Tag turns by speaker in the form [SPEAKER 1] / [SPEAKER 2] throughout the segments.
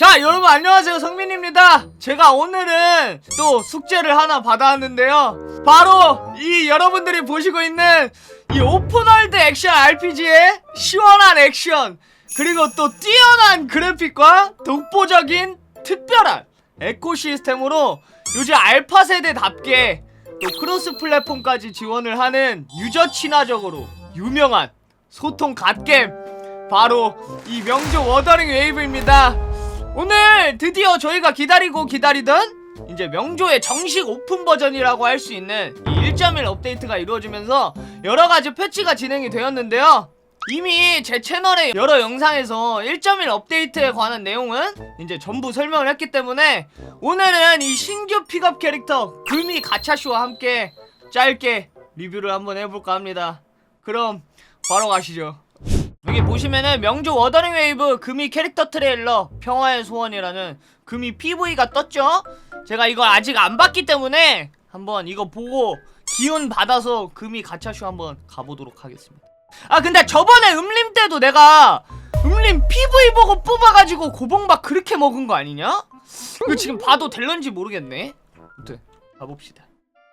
[SPEAKER 1] 자 여러분 안녕하세요. 성민입니다. 제가 오늘은 또 숙제를 하나 받아왔는데요. 바로 이 여러분들이 보시고 있는 이 오픈월드 액션 RPG의 시원한 액션 그리고 또 뛰어난 그래픽과 독보적인 특별한 에코 시스템으로 요즘 알파 세대답게 또 크로스 플랫폼까지 지원을 하는 유저 친화적으로 유명한 소통 갓겜 바로 이 명조 워더링 웨이브입니다. 오늘 드디어 저희가 기다리고 기다리던 이제 명조의 정식 오픈 버전이라고 할 수 있는 이 1.1 업데이트가 이루어지면서 여러 가지 패치가 진행이 되었는데요. 이미 제 채널의 여러 영상에서 1.1 업데이트에 관한 내용은 이제 전부 설명을 했기 때문에 오늘은 이 신규 픽업 캐릭터 금이 가차쇼와 함께 짧게 리뷰를 한번 해볼까 합니다. 그럼 바로 가시죠. 여기 보시면은 명조 워더링 웨이브 금이 캐릭터 트레일러 평화의 소원이라는 금이 PV가 떴죠? 제가 이걸 아직 안 봤기 때문에 한번 이거 보고 기운 받아서 금이 가차쇼 한번 가보도록 하겠습니다. 아 근데 저번에 음림 때도 내가 음림 PV 보고 뽑아가지고 고봉박 그렇게 먹은 거 아니냐? 이거 지금 봐도 될런지 모르겠네. 아무튼 가봅시다.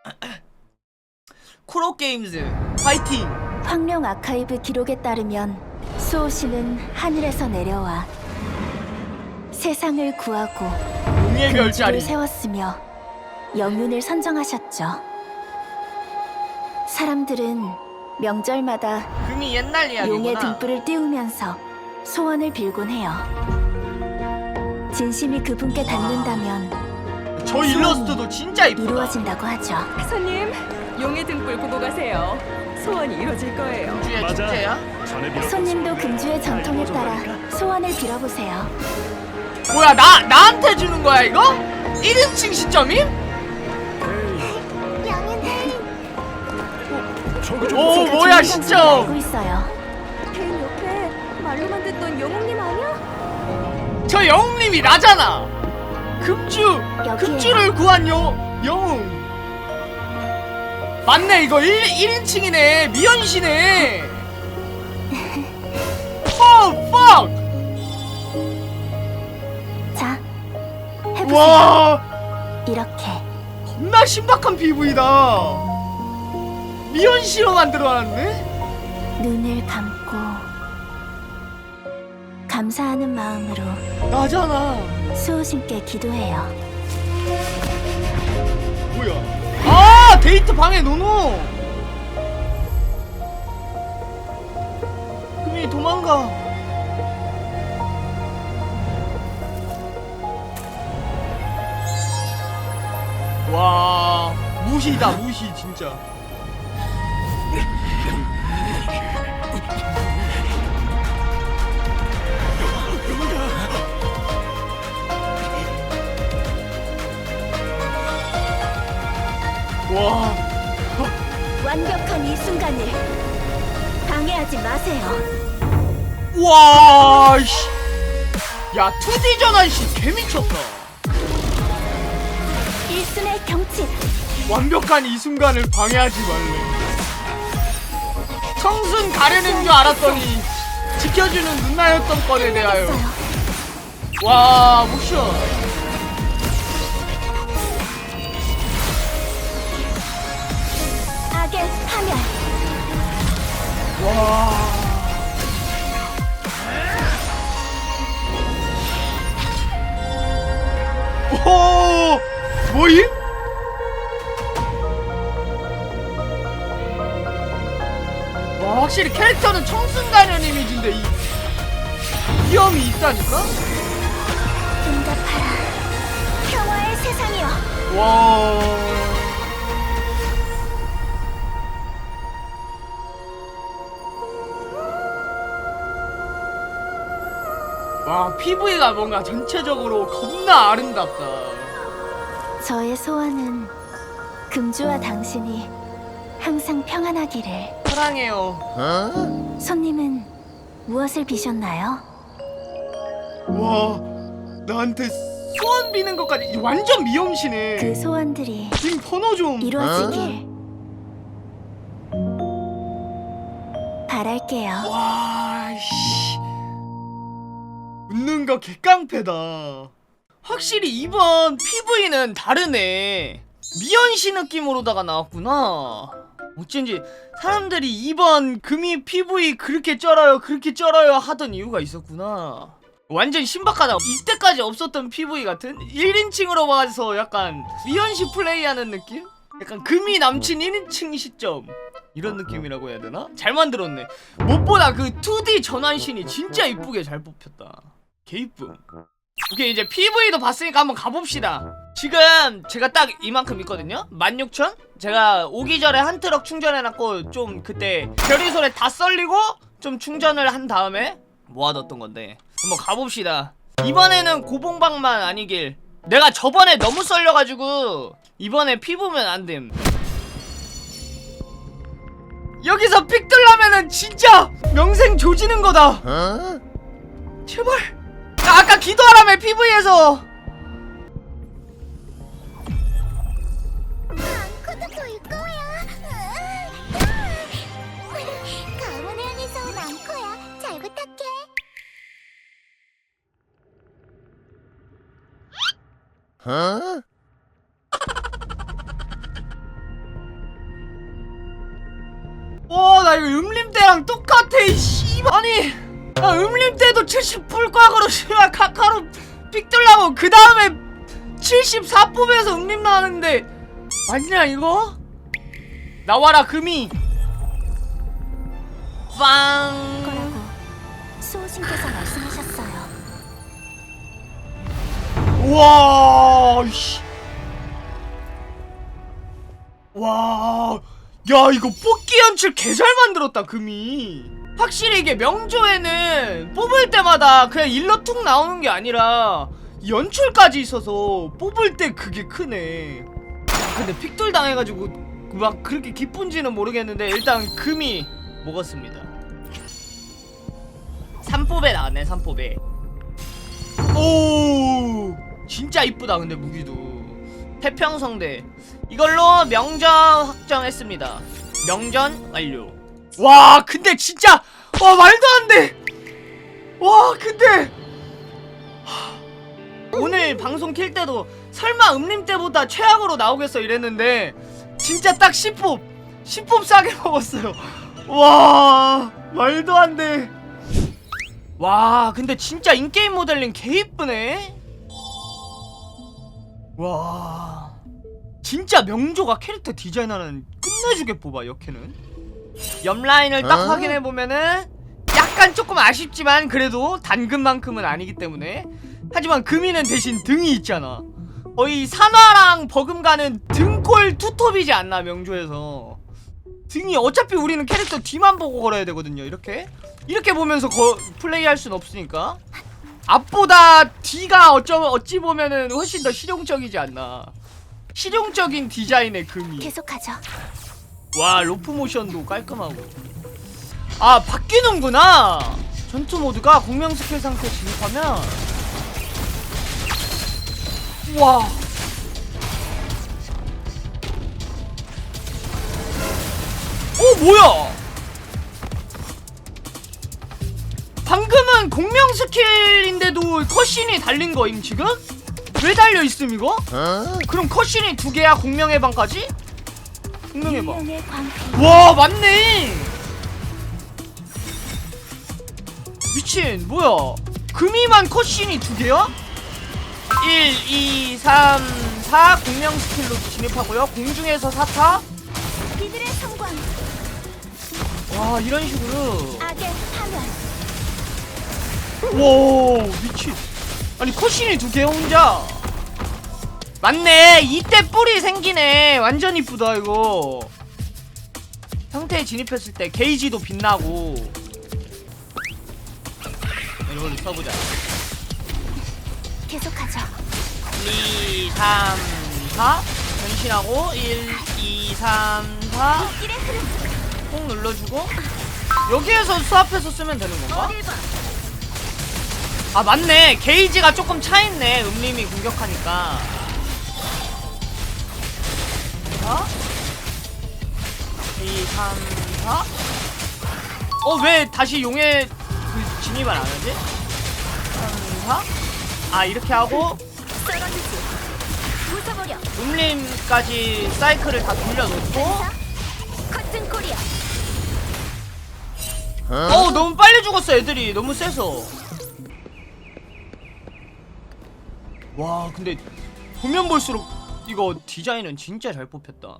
[SPEAKER 1] 코로 게임즈 파이팅!
[SPEAKER 2] 황룡 아카이브 기록에 따르면 수호신은 하늘에서 내려와 세상을 구하고
[SPEAKER 1] 용의
[SPEAKER 2] 금주를
[SPEAKER 1] 별자리.
[SPEAKER 2] 세웠으며 영윤을 선정하셨죠. 사람들은 명절마다
[SPEAKER 1] 금이 옛날
[SPEAKER 2] 용의
[SPEAKER 1] 이야기구나.
[SPEAKER 2] 등불을 띄우면서 소원을 빌곤 해요. 진심이 그분께 닿는다면
[SPEAKER 1] 저 일러스트도 진짜 이쁘다.
[SPEAKER 2] 이루어진다고 하죠.
[SPEAKER 3] 손님, 용의 등불 보고 가세요. 소원이 이루어질 거예요.
[SPEAKER 1] 주의
[SPEAKER 4] 맞아. 전에 빌었던
[SPEAKER 2] 손님도 금주의
[SPEAKER 4] 잘
[SPEAKER 2] 전통에 따라? 소원을 빌어보세요.
[SPEAKER 1] 뭐야 나 나한테 주는 거야 이거? 1인칭 시점임?
[SPEAKER 4] 에이,
[SPEAKER 2] 영윤은
[SPEAKER 4] 저거 좀
[SPEAKER 1] 오, 뭐야.
[SPEAKER 2] 알고 있어요.
[SPEAKER 3] 배 옆에 말로만 듣던 영웅님 아니야?
[SPEAKER 1] 저 영웅님이 나잖아. 금주
[SPEAKER 2] 여기에요.
[SPEAKER 1] 금주를 구한 영 영웅. 맞네 이거 1 1인칭이네 미연씨네. 어 fuck.
[SPEAKER 2] 자, 해보세요.
[SPEAKER 1] 와
[SPEAKER 2] 이렇게
[SPEAKER 1] 겁나 신박한 PV다. 미연씨로 만들어놨네.
[SPEAKER 2] 눈을 감고 감사하는 마음으로
[SPEAKER 1] 나잖아.
[SPEAKER 2] 수호신께 기도해요.
[SPEAKER 1] 뭐야? 아 데이트 방에 노노. 금이 도망가. 와 무시다 무시 진짜.
[SPEAKER 2] 완벽한 이 순간을 방해하지 마세요.
[SPEAKER 1] 와, 씨. 야, 2D 전환 씨 개미쳤다.
[SPEAKER 2] 일순의 경칩.
[SPEAKER 1] 완벽한 이 순간을 방해하지 말래. 청순 가려는 줄 알았더니 지켜주는 누나였던 건에 대하여.
[SPEAKER 2] 했어요.
[SPEAKER 1] 와, 모션.
[SPEAKER 2] 파멸.
[SPEAKER 1] 와. 오, 뭐임? 와, 확실히 캐릭터는 청순가련 이미지인데 이 위험이 있다니까?
[SPEAKER 2] 응답하라. 평화의 세상이여.
[SPEAKER 1] 와. 와, PV가 뭔가 전체적으로 겁나 아름답다.
[SPEAKER 2] 저의 소원은 금주와 당신이 항상 평안하기를.
[SPEAKER 1] 사랑해요.
[SPEAKER 2] 손님은 무엇을 비셨나요?
[SPEAKER 1] 와, 나한테 소원 비는 것까지 완전 미용시네.
[SPEAKER 2] 그 소원들이
[SPEAKER 1] 지금 번호 좀.
[SPEAKER 2] 이루어지길 바랄게요.
[SPEAKER 1] 와, 씨. 웃는 거 개깡패다. 확실히 이번 PV는 다르네. 미연씨 느낌으로다가 나왔구나. 어쩐지 사람들이 이번 금이 PV 그렇게 쩔어요, 그렇게 쩔어요 하던 이유가 있었구나. 완전 신박하다. 이때까지 없었던 PV 같은 1인칭으로 봐서 약간 미연씨 플레이하는 느낌? 약간 금이 남친 1인칭 시점. 이런 느낌이라고 해야 되나? 잘 만들었네. 무엇보다 그 2D 전환신이 진짜 이쁘게 잘 뽑혔다. 개 이쁨. 오케이 이제 PV도 봤으니까 한번 가봅시다. 지금 제가 딱 이만큼 있거든요. 16,000? 제가 오기 전에 한 트럭 충전해놨고 좀 그때 별이솔에 다 썰리고 좀 충전을 한 다음에 모아뒀던 건데 한번 가봅시다. 이번에는 고봉방만 아니길. 내가 저번에 너무 썰려가지고 이번에 피 보면 안 됨. 여기서 픽 들라면은 진짜 명생 조지는 거다. 제발. 기도하라며 PV에서
[SPEAKER 5] 아무것도 볼 거야. 가문을 향해서 온 앙코야. 잘 부탁해.
[SPEAKER 1] 와, 나 이거 음림 때랑 똑같아, 이 씨발. 아니, 나 음림 때도 70 풀곽으로 씨발 카카로 픽 들라고 그 다음에 74 뽑에서 음림 나왔는데 맞냐 이거? 나와라 금이. 빵.
[SPEAKER 2] 거라고 수호신께서 말씀하셨어요.
[SPEAKER 1] 와, 씨. 와, 야 이거 뽑기 연출 개 잘 만들었다 금이. 확실히 이게 명조에는 뽑을 때마다 그냥 일러 툭 나오는 게 아니라 연출까지 있어서 뽑을 때 그게 크네. 아, 근데 픽돌 당해가지고 막 그렇게 기쁜지는 모르겠는데 일단 금이 먹었습니다. 3뽑에 나왔네 3뽑에. 오 진짜 이쁘다 근데 무기도 태평성대 이걸로 명전 확정했습니다 명전 완료 와 근데 진짜 와 말도 안돼와 근데. 하, 오늘 방송 킬 때도 설마 음림 때보다 최악으로 나오겠어 이랬는데 진짜 딱 10뽑 10뽑 싸게 먹었어요. 와 말도 안돼. 와 근데 진짜 인게임 모델링 개 이쁘네. 와 진짜 명조가 캐릭터 디자인하는 끝내주게 뽑아 역캐는 옆 라인을 딱
[SPEAKER 4] 어?
[SPEAKER 1] 확인해 보면은 약간 조금 아쉽지만 그래도 단금만큼은 아니기 때문에. 하지만 금이는 대신 등이 있잖아. 거의 산화랑 버금가는 등골 투톱이지 않나 명조에서. 등이 어차피 우리는 캐릭터 뒤만 보고 걸어야 되거든요 이렇게. 이렇게 보면서 거, 플레이할 순 없으니까. 앞보다 뒤가 어쩌 어찌 보면은 훨씬 더 실용적이지 않나. 실용적인 디자인의 금이.
[SPEAKER 2] 계속하죠.
[SPEAKER 1] 와 로프 모션도 깔끔하고 아 바뀌는구나 전투 모드가 공명 스킬 상태 진입하면 와어 뭐야 방금은 공명 스킬인데도 컷신이 달린 거임 지금? 왜 달려있음 이거? 그럼 컷신이 두 개야 공명의 방까지?
[SPEAKER 2] 광피.
[SPEAKER 1] 와 맞네 미친 뭐야 금이만 컷신이 두 개야? 1, 2, 3, 4 공명 스킬로 진입하고요 공중에서 4타
[SPEAKER 5] 이들의 성광.
[SPEAKER 1] 와 이런 식으로
[SPEAKER 5] 악의 파멸.
[SPEAKER 1] 와 미친 아니 컷신이 두 개 혼자 맞네. 이때 뿔이 생기네. 완전 이쁘다 이거. 상태에 진입했을 때 게이지도 빛나고. 이런 걸로 써보자.
[SPEAKER 2] 계속하죠.
[SPEAKER 1] 2, 3, 4 변신하고 1, 2, 3, 4
[SPEAKER 5] 길의 흐름.
[SPEAKER 1] 꼭 눌러주고. 여기에서 수압해서 쓰면 되는 건가?
[SPEAKER 5] 어딜 봐.
[SPEAKER 1] 아 맞네. 게이지가 조금 차있네. 음림이 공격하니까. 자 2, 3, 4 어 왜 다시 용의 그 진입을 안 하지? 상사 아 이렇게 하고
[SPEAKER 5] 썰어주지. 부숴버려.
[SPEAKER 1] 움림까지 사이클을 다 돌려놓고
[SPEAKER 5] 커튼 코리아.
[SPEAKER 1] 어우 너무 빨리 죽었어 애들이 너무 세서 와 근데 보면 볼수록 이거 디자인은 진짜 잘 뽑혔다